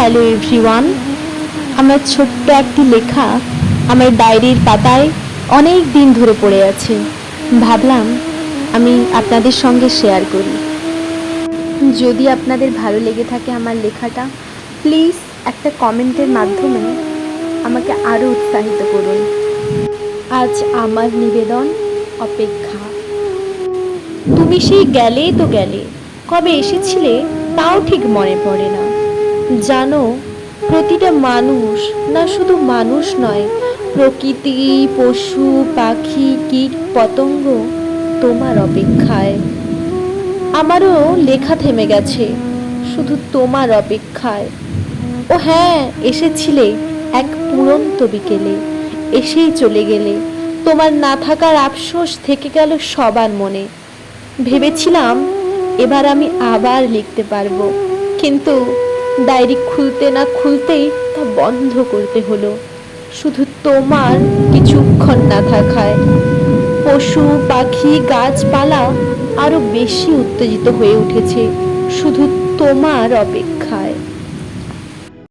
Hello everyone, আমার ছোট্ট একটি লেখা আমার ডায়েরির পাতায় অনেক দিন ধরে পড়ে আছে। ভাবলাম আমি আপনাদের সঙ্গে শেয়ার করি। যদি আপনাদের ভালো লেগে থাকে আমার লেখাটা, প্লিজ একটা কমেন্টের মাধ্যমে আমাকে আরও উৎসাহিত করুন। আজ আমার নিবেদন অপেক্ষা। তুমি সেই গেলে তো গেলে, কবে এসেছিলে তাও ঠিক মনে পড়ে না। জানো, প্রতিটা মানুষ না শুধু মানুষ নয়, প্রকৃতি, পশু, পাখি, কীট, পতঙ্গ তোমার অপেক্ষায়। আমারও লেখা থেমে গেছে, শুধু তোমার অপেক্ষায়। ও হ্যাঁ এসেছিলে এক পুরন্ত বিকেলে, এসেই চলে গেলে। তোমার না থাকার আফসোস থেকে গেল সবার মনে। ভেবেছিলাম এবার আমি আবার লিখতে পারব, কিন্তু ডায়েরি খুলতে না খুলতেই তা বন্ধ করতে হলো। শুধু তোমার কিছুক্ষণ না থাকায়। পশু, পাখি, গাছপালা আরও বেশি উত্তেজিত হয়ে উঠেছে। শুধু তোমার অপেক্ষায়।